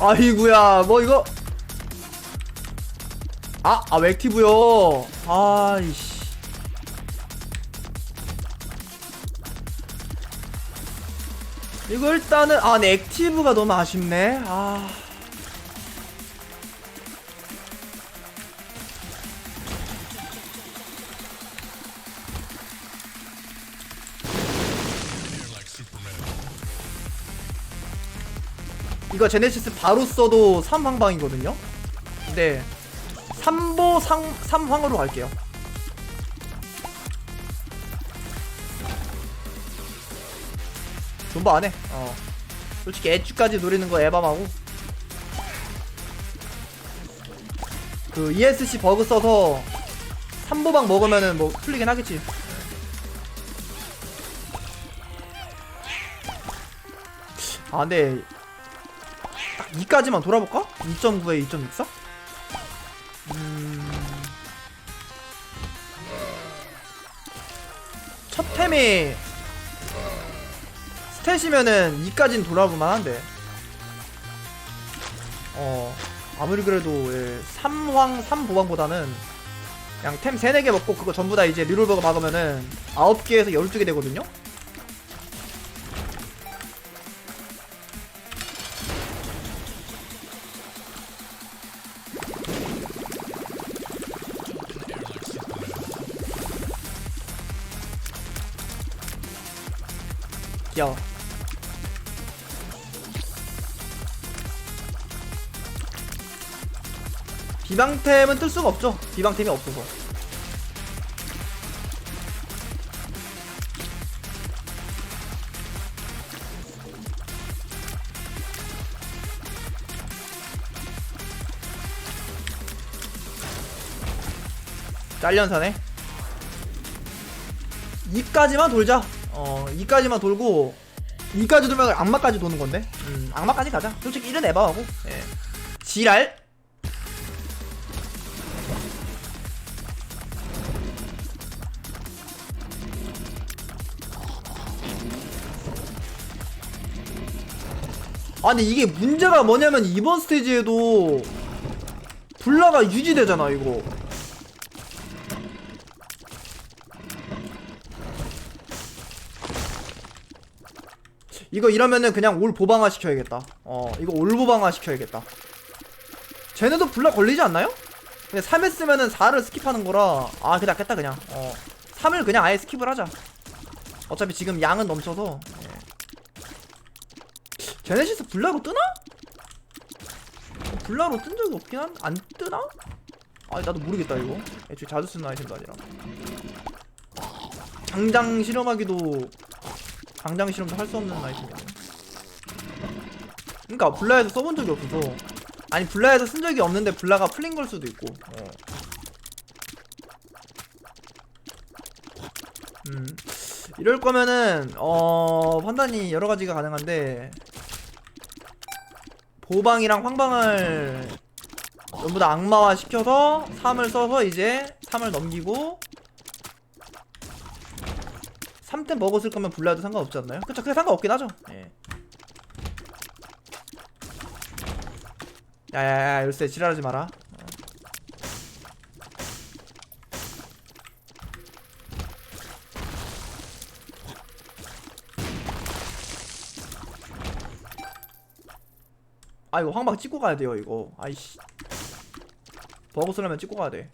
아이구야 뭐 이거? 아, 아 웩티브요. 아이씨. 이거 일단은 아 네, 액티브가 너무 아쉽네. 아 이거 제네시스 바로 써도 3황방이거든요? 근데 3보 상, 3황으로 갈게요. 존버 안해. 어. 솔직히 애주까지 노리는 거 에밤하고. 그 ESC 버그 써서 3보방 먹으면은 뭐 풀리긴 하겠지. 아 근데 딱 2까지만 돌아볼까? 2.9에 2.64? 음... 첫 템이 스탯이면은 2까지는 돌아볼만 한데 어 아무리 그래도 예, 3황 3보방보다는 그냥 템 3, 4개 먹고 그거 전부 다 이제 리롤버거 막으면은 9개에서 12개 되거든요? 비방템은 뜰 수가 없죠. 비방템이 없어서. 잘련사네. 2까지만 돌자. 어 2까지만 돌고 2까지 돌면 악마까지 도는 건데? 음 악마까지 가자. 솔직히 1은 에바하고. 예. 지랄 아니 이게 문제가 뭐냐면 이번 스테이지에도 블라가 유지되잖아 이거 이거 이러면은 그냥 올 보방화 시켜야겠다. 어, 이거 올 보방화 시켜야겠다. 쟤네도 블락 걸리지 않나요? 근데 3 했으면은 4를 스킵하는 거라 아 그게 낫겠다 그냥 어 3을 그냥 아예 스킵을 하자 어차피 지금 양은 넘쳐서 예. 제네시스 블라로 뜨나? 블라로 뜬 적이 없긴 한.. 안 뜨나? 아니 나도 모르겠다 이거 애초에 자주 쓰는 아이템도 아니라 장장 실험하기도 당장 실험도 할 수 없는 아이템이네. 그러니까 블라에서 써본 적이 없어서 아니 블라에서 쓴 적이 없는데 블라가 풀린 걸 수도 있고. 어. 음 이럴 거면은 어 판단이 여러 가지가 가능한데 보방이랑 황방을 전부 다 악마화 시켜서 3을 써서 이제 3을 넘기고 3템 먹었을 거면 불러도 상관없지 않나요? 그쵸 그게 상관없긴 하죠 예. 야야야 열쇠 지랄하지 마라 어. 아 이거 황방 찍고 가야 돼요 이거. 아이씨. 버그 쓰려면 찍고 가야 돼.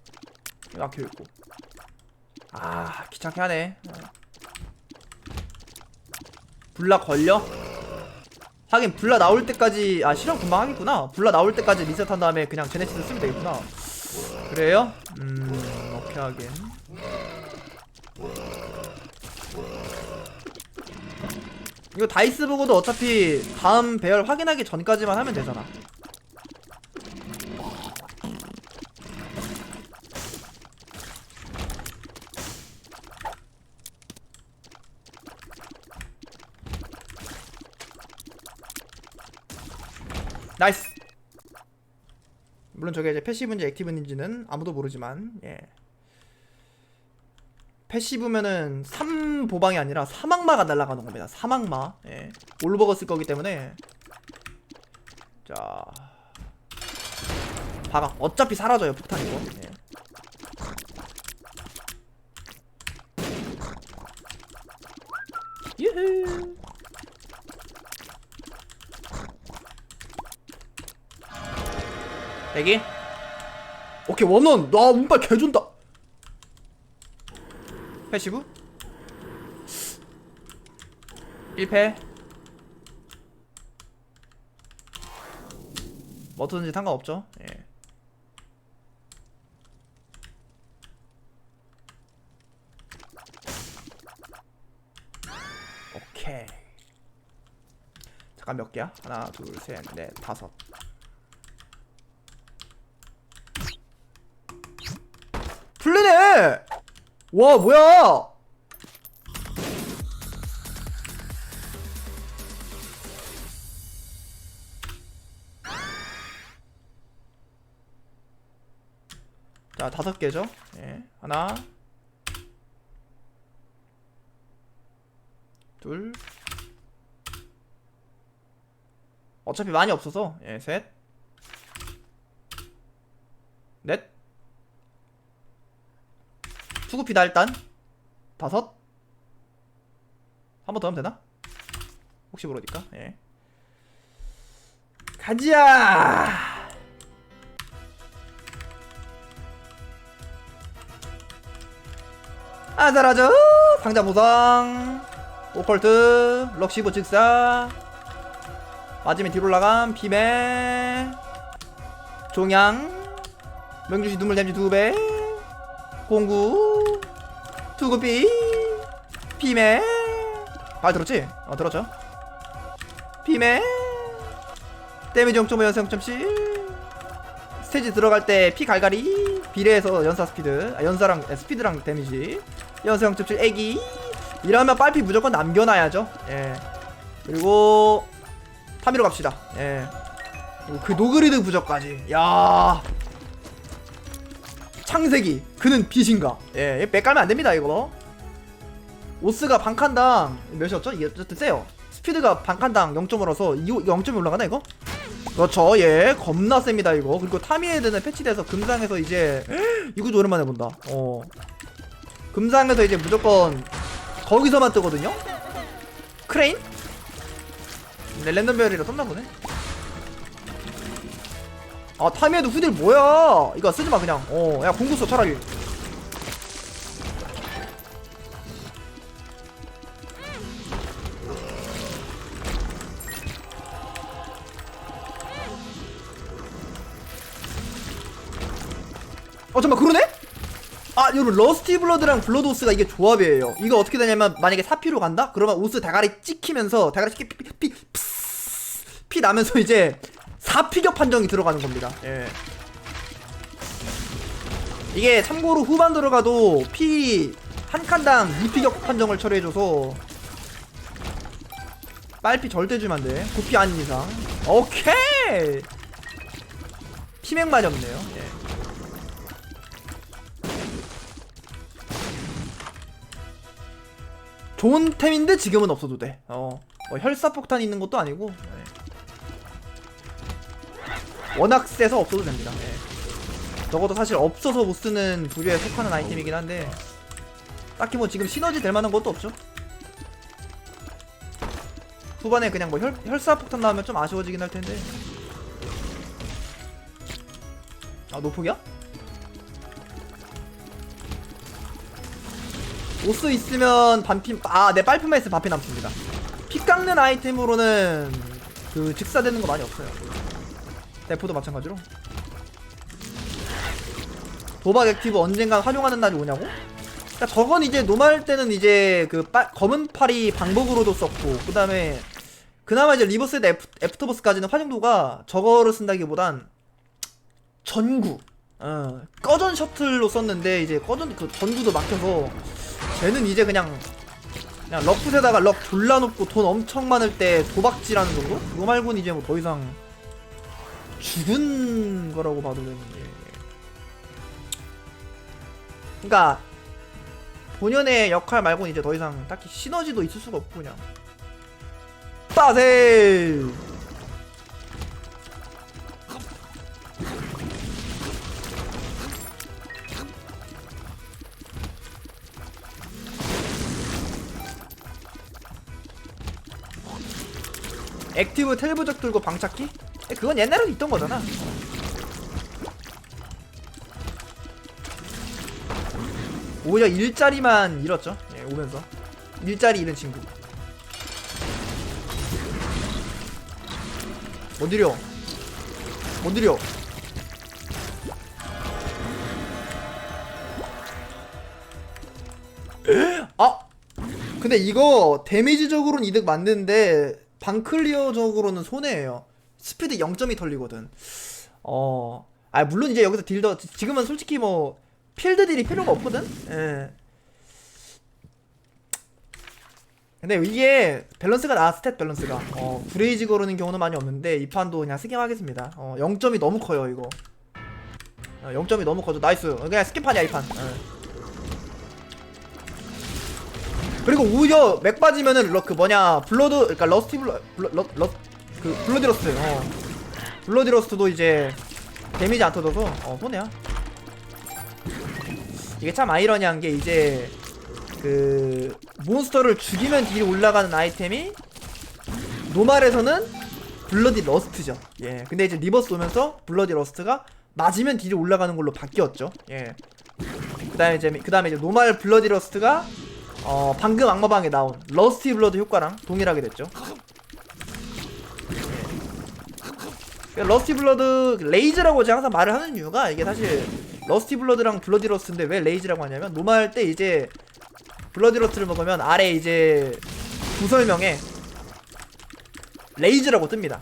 막혀있고. 아 귀찮게 하네. 어. 불라 걸려? 하긴 불라 나올 때까지 아 실험 금방 하겠구나. 불라 나올 때까지 리셋한 다음에 그냥 제네시스 쓰면 되겠구나. 그래요? 음 오케이 하긴 이거 다이스 보고도 어차피 다음 배열 확인하기 전까지만 하면 되잖아. 나이스. 물론 저게 이제 패시브인지 액티브인지는 아무도 모르지만 예 패시브면은 3보방이 아니라 사막마가 날아가는 겁니다. 사막마. 예. 올버거 쓸 거기 때문에. 자. 박아 어차피 사라져요 폭탄 이거. 예. 유후! 대기. 오케이 원원. 나 운빨 개준다 패시브? 1패. 뭐든지 상관없죠? 예. 오케이. 잠깐 몇 개야? 하나 둘셋넷 다섯. 풀리네 와 뭐야? 자 다섯 개죠? 예 하나 둘 어차피 많이 없어서 예셋넷 투구피다 일단. 다섯? 한 번 더 하면 되나? 혹시 모르니까 예. 가자 아자라저 상자 보상. 오컬트. 럭시브 즉사. 맞으면 뒤로 올라감 피메 종양. 명주시 눈물 댐지 두배 공구 투구비 피메. 말 들었지? 어 들었죠? 피메. 데미지 0.5 연사 0.7 스테이지 들어갈 때 피 갈갈이. 비례해서 연사 스피드. 아, 연사랑 아, 스피드랑 데미지. 연사 0.7 애기. 이러면 빨피 무조건 남겨놔야죠. 예. 그리고 타미로 갑시다. 예. 그 노그리드 부적까지. 야 창세기. 그는 빛인가? 예 빼깔면 안됩니다 이거. 오스가 반칸당 몇이었죠? 이게 어쨌든 세요. 스피드가 반칸당 0.5라서 0.1 올라가나 이거? 그렇죠. 예 겁나 셉니다 이거. 그리고 타미헤드는 패치돼서 금상에서 이제 이거 오랜만에 본다. 어. 금상에서 이제 무조건 거기서만 뜨거든요? 크레인? 네, 랜덤별이라 썼나 보네 아 타미헤드 후딜 뭐야 이거 쓰지마 그냥 어야 공구 써 차라리 어 잠깐 그러네? 아 여러분 러스티 블러드랑 블러드 오스가 이게 조합이에요 이거 어떻게 되냐면 만약에 사피로 간다? 그러면 오스 대가리 찍히면서 대가리 찍히 피, 피, 피, 푸스, 피 나면서 이제 사피격 판정이 들어가는 겁니다 예. 이게 참고로 후반 들어가도 피 한 칸당 2피격 판정을 처리해줘서 빨피 절대 주면 안 돼 9피 아닌 이상 오케이 피맥 맞았네요 예. 좋은 템인데 지금은 없어도 돼. 어. 뭐 혈사폭탄 있는 것도 아니고. 네. 워낙 세서 없어도 됩니다. 네. 적어도 사실 없어서 못 쓰는 부류에 속하는 아이템이긴 한데 딱히 뭐 지금 시너지 될 만한 것도 없죠. 후반에 그냥 뭐 혈, 혈사폭탄 나오면 좀 아쉬워지긴 할 텐데. 아 노폭이야? 오스 있으면 반피 아내 빨프만 있으면 반피 남습니다 피 깎는 아이템으로는 그 즉사되는 거 많이 없어요 대포도 마찬가지로 도박 액티브 언젠간 활용하는 날이 오냐고? 그러니까 저건 이제 노말 때는 이제 그 빠, 검은 팔이 방법으로도 썼고 그 다음에 그나마 이제 리버스 대 애프터버스까지는 활용도가 저거를 쓴다기보단 전구 어, 꺼전 셔틀로 썼는데 이제 꺼전 그 전구도 막혀서 쟤는 이제 그냥 그냥 럭풋에다가 럭 졸라 높고 돈 엄청 많을 때 도박질하는 정도? 그거 말고는 이제 뭐 더 이상 죽은 거라고 봐도 되는데. 그러니까 본연의 역할 말고는 이제 더 이상 딱히 시너지도 있을 수가 없고 그냥. 빠세! 액티브 텔브적 들고 방찾기? 그건 옛날에도 있던 거잖아. 오히려 일자리만 잃었죠. 예, 오면서. 일자리 잃은 친구. 못 이려 못 이려 아! 근데 이거 데미지적으로는 이득 맞는데 방클리어적으로는 손해예요 스피드 0점이 털리거든 어, 아 물론 이제 여기서 딜더 지금은 솔직히 뭐 필드 딜이 필요가 없거든. 예. 근데 이게 밸런스가 나 스탯 밸런스가 어 브레이즈 거르는 경우는 많이 없는데 이 판도 그냥 스킵하겠습니다. 어 0점이 너무 커요 이거. 어, 0점이 너무 커져 나이스. 그냥 스킵하냐 이 판. 예. 그리고 오히려 맥 빠지면은 러, 그 뭐냐 블러드 그러니까 러스티 블러 블러 러, 러, 그 블러디러스트 어 블러디러스트도 이제 데미지 안 터져서 어 손해야. 이게 참 아이러니한 게 이제 그 몬스터를 죽이면 딜이 올라가는 아이템이 노말에서는 블러디 러스트죠. 예. 근데 이제 리버스 오면서 블러디 러스트가 맞으면 딜이 올라가는 걸로 바뀌었죠. 예. 그 다음에 이제 그 다음에 이제 노말 블러디 러스트가 어 방금 악마방에 나온 러스티 블러드 효과랑 동일하게 됐죠. 러스티 블러드 레이즈라고 제가 항상 말을 하는 이유가 이게 사실 러스티 블러드랑 블러디 러스트인데 왜 레이즈라고 하냐면 노말 때 이제 블러디 러스트를 먹으면 아래 이제 구설명에 레이즈라고 뜹니다.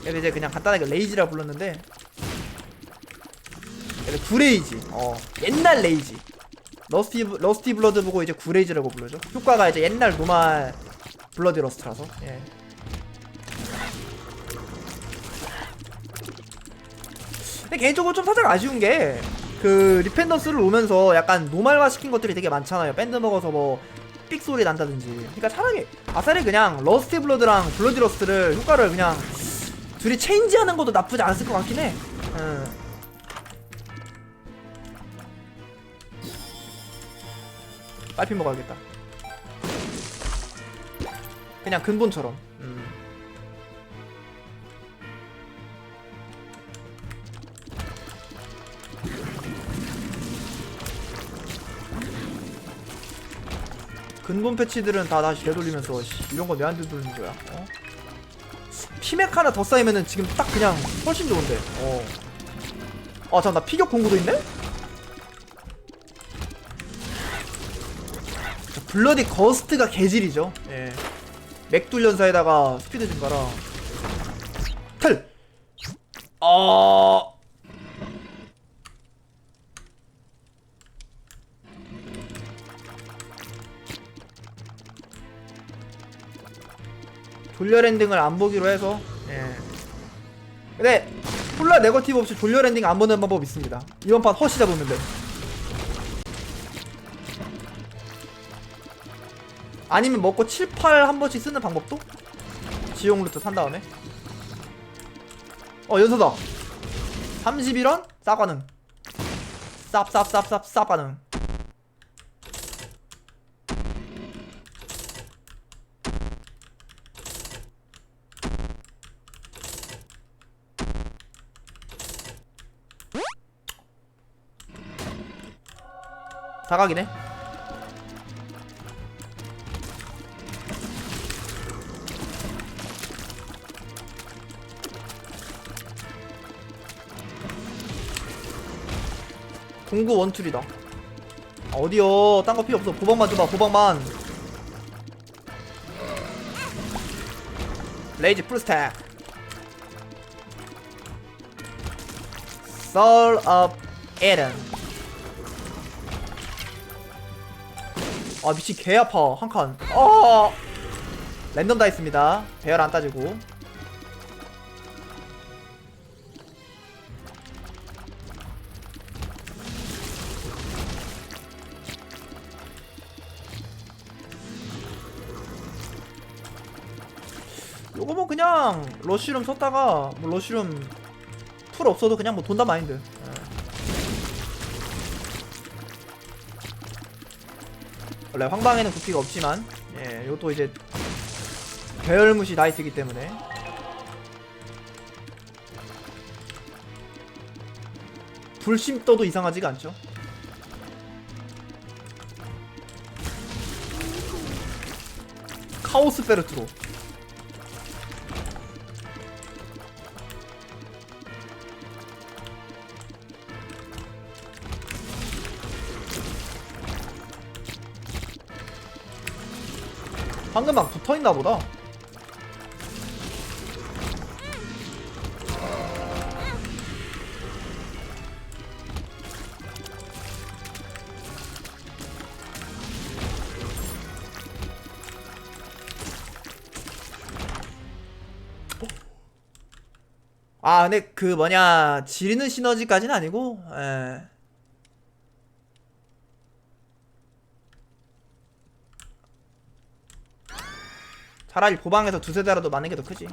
그래서 이제 그냥 간단하게 레이즈라 불렀는데 그래서 구레이지 어 옛날 레이지 러스티 러스티 블러드 보고 이제 구레이즈라고 부르죠. 효과가 이제 옛날 노말 블러디 러스트라서 예. 근데 개인적으로 좀 살짝 아쉬운 게 그 리펜던스를 오면서 약간 노말화 시킨 것들이 되게 많잖아요. 밴드 먹어서 뭐삑 소리 난다든지. 그러니까 차라리 아싸리 그냥 러스티 블러드랑 블러디 러스트를 효과를 그냥 둘이 체인지하는 것도 나쁘지 않았을 것 같긴 해. 응. 빨피 먹어야겠다. 그냥 근본처럼. 음. 근본 패치들은 다 다시 되돌리면서 씨, 이런 거 내한테 돌리는 거야. 어? 피맥 하나 더 쌓이면은 지금 딱 그냥 훨씬 좋은데. 어. 아, 잠깐 나 피격 공구도 있네? 저 블러디 거스트가 개질이죠. 예. 맥둘 연사에다가 스피드 증가라. 틀. 어. 졸려 랜딩을 안 보기로 해서 예. 근데 폴라 네거티브 없이 졸려 랜딩 안 보는 방법 있습니다. 이번 판 허시 잡으면 돼. 아니면 먹고 7, 8 한 번씩 쓰는 방법도? 지용 루트 산 다음에 어 연서다 31원? 싸가능 쌉쌉쌉쌉 싸가능 사각이네. 공구 원툴이다. 아, 어디요? 딴 거 필요 없어. 보방만 줘봐 보방만. 레이지 풀스택. Of Eden 아 미친 개 아파 한 칸. 어 랜덤 다 있습니다. 배열 안 따지고. 요거 뭐 그냥 러쉬룸 썼다가 뭐 러쉬룸 풀 없어도 그냥 뭐 돈다 마인드 원래 황방에는 구피가 없지만 예 요것도 이제 배열무시 나이스이기 때문에. 불심 떠도 이상하지가 않죠? 카오스 페르트로 방금 막 붙어있나 보다 아 근데 그 뭐냐 지리는 시너지까지는 아니고 예. 차라리 보방에서 두세 대라도 맞는 게 더 크지 예.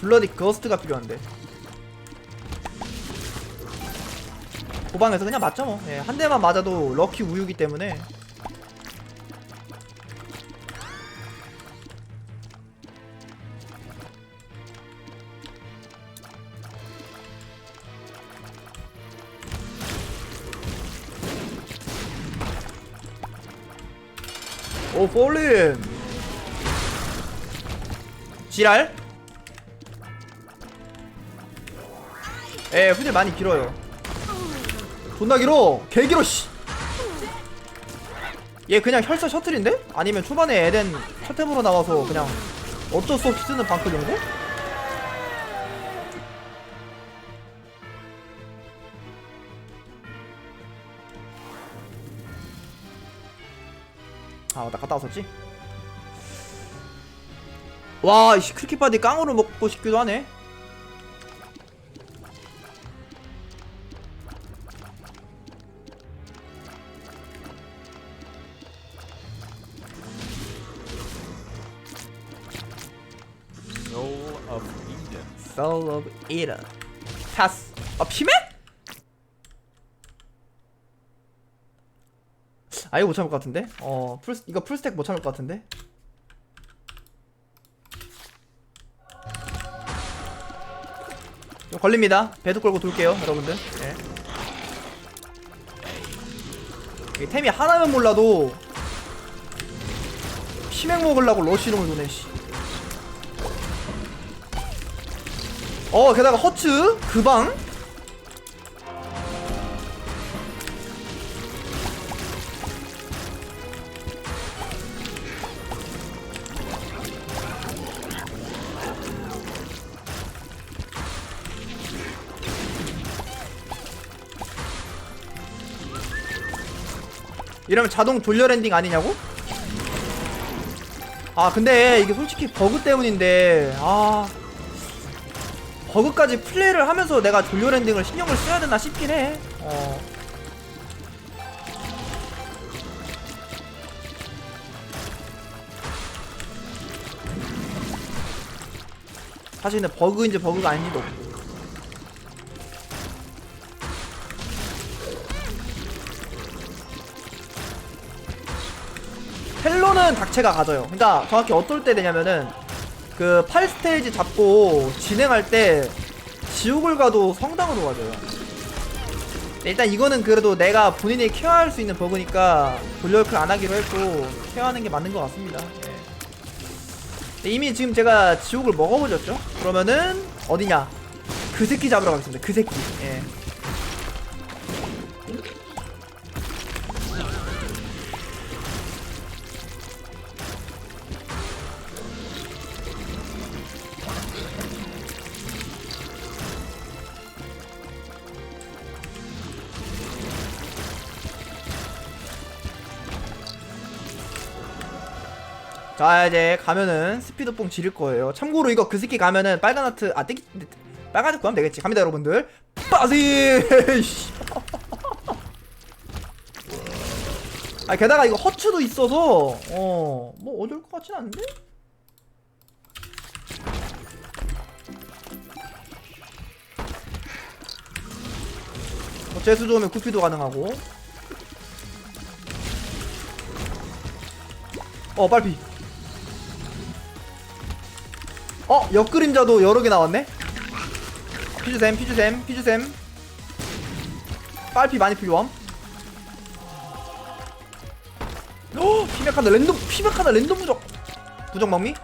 블러디 거스트가 필요한데 보방에서 그냥 맞죠 뭐. 예, 한 대만 맞아도 럭키 우유기 때문에 오 폴린. 지랄? 에 후딜 많이 길어요. 존나 길어. 개 길어 씨얘 그냥 혈서 셔틀인데? 아니면 초반에 에덴 셔틀으로 나와서 그냥 어쩔 수 없이 쓰는 방크 정도? 아, 나 갔다 왔었지? 와, 이씨, 크리켓바디 깡으로 먹고 싶기도 하네. Soul of Eden. Soul of Eden. 타스. 아, 피맨? 아, 이거 못 참을 것 같은데? 어, 풀, 이거 풀스택 못 참을 것 같은데? 좀 걸립니다. 배도 끌고 돌게요, 여러분들. 예. 이 템이 하나면 몰라도 피맥 먹으려고 러쉬룸을 도네, 씨. 어 게다가 허츠 그방 이러면 자동 돌려 랜딩 아니냐고? 아 근데 이게 솔직히 버그 때문인데 아 버그까지 플레이를 하면서 내가 돌려 랜딩을 신경을 써야 되나 싶긴 해. 어. 사실 근데 버그인지 버그가 아닌지도 없고. 헬로는 닥체가 가져요. 그러니까 정확히 어떨 때 되냐면은 그 8스테이지 잡고 진행할 때 지옥을 가도 성당으로 가져요. 일단 이거는 그래도 내가 본인이 케어할 수 있는 버그니까 돌려클 안 하기로 했고 케어하는 게 맞는 것 같습니다. 예. 이미 지금 제가 지옥을 먹어보셨죠? 그러면은 어디냐? 그 새끼 잡으러 가겠습니다. 그 새끼. 예. 자 이제 가면은 스피드뽕 지를 거예요. 참고로 이거 그 새끼 가면은 빨간 하트 아 떼기 빨간 하트 구하면 되겠지. 갑니다 여러분들. 빠지 씨. 아 게다가 이거 허츠도 있어서 어 뭐 어려울 것 같진 않은데? 뭐 재수 좋으면 구피도 가능하고. 어 빨피 어 옆그림자도 여러 개 나왔네? 피주셈 피주셈 피주셈 빨피 많이 필요함. 어 피맥하다 랜덤 피맥하다 랜덤 부적 부적 먹미?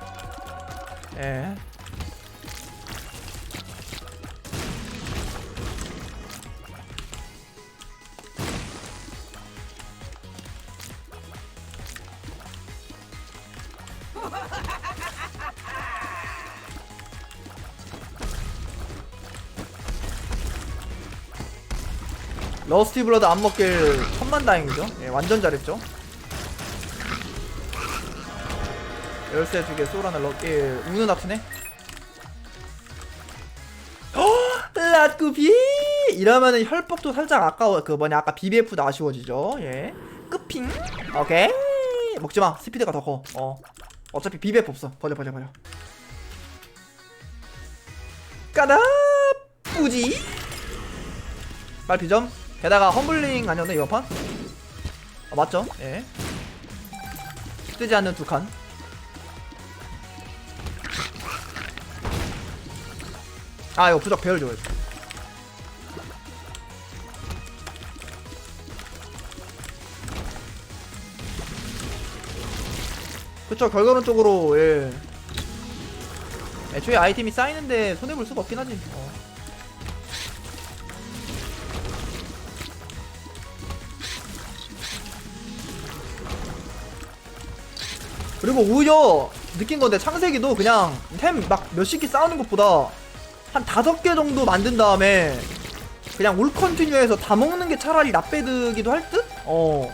예 러스티 블러드 안 먹길 천만 다행이죠. 예, 완전 잘했죠. 열쇠 두 개, 소라는 럭길 우는 아프네. 라꾸비 이러면은 혈법도 살짝 아까워 그 뭐냐 아까 BBF도 아쉬워지죠. 예, 끝핑. 오케이 먹지 마. 스피드가 더 커. 어, 어차피 BBF 없어. 버려 버려 버려. 까다 뿌지. 빨피점 게다가 험블링 아니었나 이번 판? 아 맞죠? 예 뜨지 않는 두 칸 아 이거 부적 배열 줘야지 그쵸 결과론적으로 예 애초에 아이템이 쌓이는데 손해볼 수가 없긴 하지 어. 그리고 오히려 느낀 건데 창세기도 그냥 템 막 몇십 개 쌓는 것보다 한 다섯 개 정도 만든 다음에 그냥 올 컨티뉴에서 다 먹는 게 차라리 납배드기도 할 듯? 어.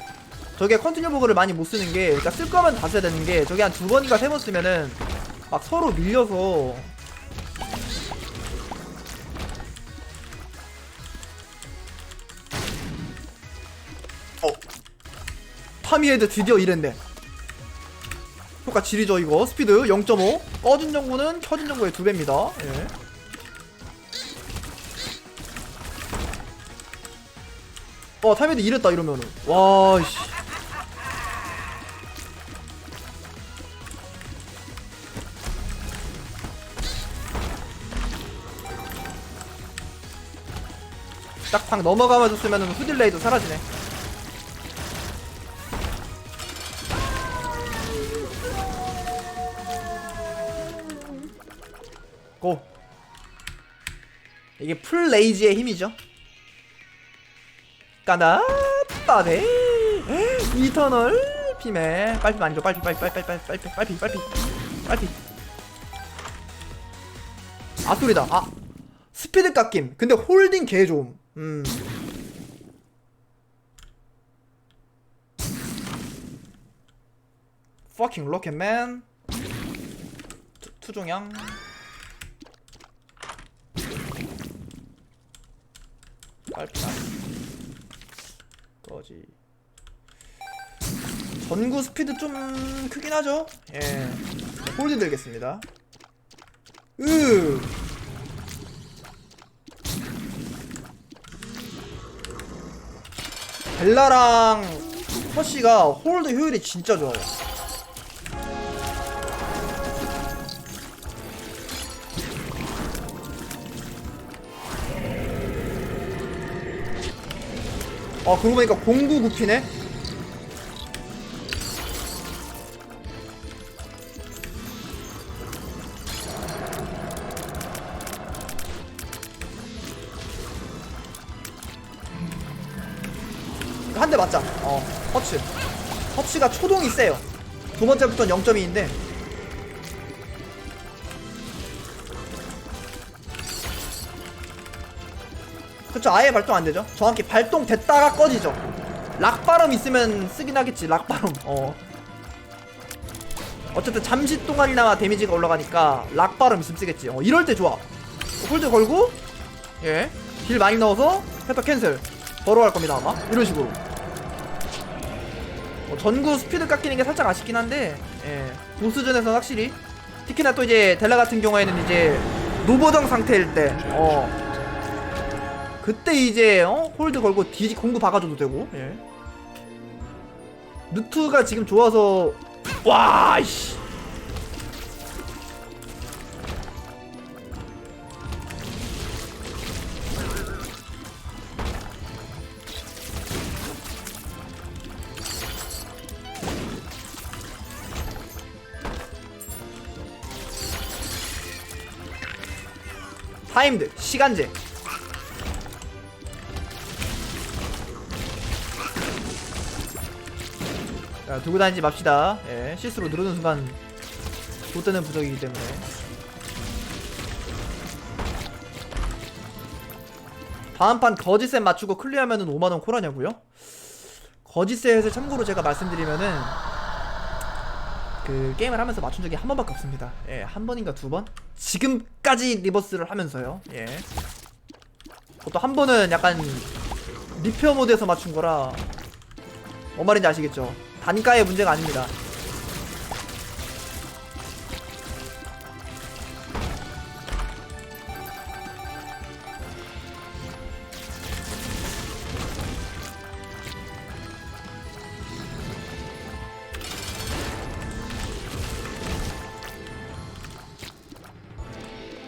저게 컨티뉴 버그를 많이 못 쓰는 게, 그러니까 쓸 거면 다 써야 되는 게, 저게 한 두 번인가 세 번 쓰면은 막 서로 밀려서 어. 파미헤드 드디어 이랬네. 효과 지리죠 이거. 스피드 0.5 꺼진 정보는 켜진 정보의 두 배입니다. 예. 어 타이메드 이랬다 이러면은. 와씨. 딱방 넘어가만 줬으면은 후딜레이도 사라지네 이게 풀 레이지의 힘이죠. 까나 빠데 이터널 피메 빨리 많이 줘 빨리 빨리 빨리 빨리 빨리 빨리 빨리 빨리 빨리 아 스피드 깎임. 근데 홀딩 개 좋음. 음. Fucking rocketman 투- 투종양 빨리빨리 거지. 전구 스피드 좀 크긴 하죠? 예. 홀드 들겠습니다. 으! 벨라랑 허쉬가 홀드 효율이 진짜 좋아요 아 그러고 보니까 공구 구피네? 한 대 맞자. 어 허츠 허츠가 초동이 세요. 두 번째부터는 0.2인데 그쵸 아예 발동 안 되죠. 정확히 발동 됐다가 꺼지죠. 락바람 있으면 쓰긴 하겠지 락바람 어. 어쨌든 잠시 동안이나마 데미지가 올라가니까 락바람 있으면 쓰겠지. 어 이럴 때 좋아. 홀드 걸고 예딜 많이 넣어서 패터 캔슬. 할 겁니다 아마. 이런 식으로. 어, 전구 스피드 깎이는 게 살짝 아쉽긴 한데 예. 보스전에서는 확실히. 특히나 또 이제 델라 같은 경우에는 이제 노보정 상태일 때 어 그때 이제 어? 홀드 걸고 뒤지 공구 박아줘도 되고 예. 루트가 지금 좋아서 와 이씨 타임드 시간제 자, 들고 다니지 맙시다. 예, 실수로 누르는 순간 못 되는 부적이기 때문에. 다음 판 거짓셋 맞추고 클리어하면은 5만원 콜하냐고요? 거짓셋을 참고로 제가 말씀드리면은 그 게임을 하면서 맞춘 적이 한 번밖에 없습니다. 예, 한 번인가 두 번? 지금까지 리버스를 하면서요. 예. 그것도 한 번은 약간 리페어 모드에서 맞춘 거라 뭔 말인지 아시겠죠? 단가의 문제가 아닙니다.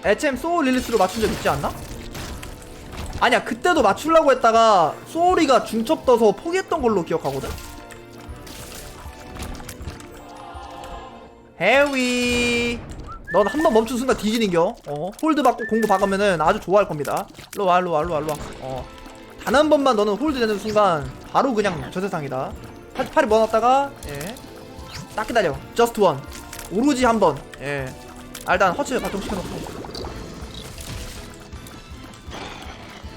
HM 소울 릴리스로 맞춘 적 있지 않나? 아니야 그때도 맞추려고 했다가 소울이가 중첩 떠서 포기했던 걸로 기억하거든? 해위. 넌 한 번 멈춘 순간 뒤지는겨. 어 홀드 받고 공구 박으면은 아주 좋아할 겁니다. 일로와 일로와 일로와 일로와. 어단 한 번만 너는 홀드 되는 순간 바로 그냥 저 세상이다. 팔, 팔이 모아놨다가 예딱 기다려. 저스트 원 오로지 한번. 예. 아, 일단 허츠 발동시켜놓고.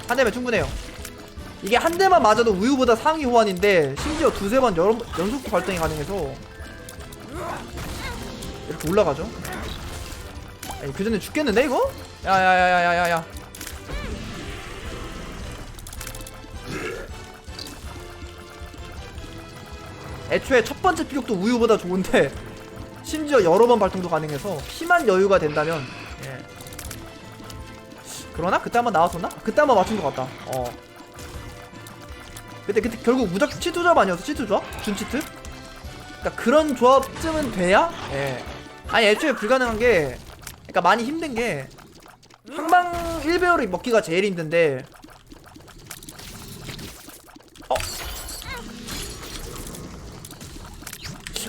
한 대면 충분해요. 이게 한 대만 맞아도 우유보다 상위 호환인데 심지어 두세 번 연, 연속 발동이 가능해서 이렇게 올라가죠 아니 그 전에 죽겠는데 이거? 야야야야야야야 애초에 첫 번째 피격도 우유보다 좋은데 심지어 여러 번 발동도 가능해서 피만 여유가 된다면 예. 그러나 그때 한번 나왔었나? 그때 한번 맞춘 것 같다 어 그때 그때 결국 무작 치투 조합 아니었어 치투 조합? 준 치트? 그러니까 그런 조합쯤은 돼야 예 아니 애초에 불가능한 게 그러니까 많이 힘든 게 항방 1배열을 먹기가 제일 힘든데 어?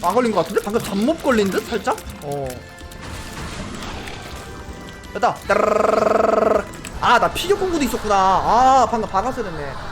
안 걸린 것 같은데? 방금 잠못 걸린 듯? 살짝? 어 됐다 아나 피격 공구도 있었구나 아 방금 박았어야 됐네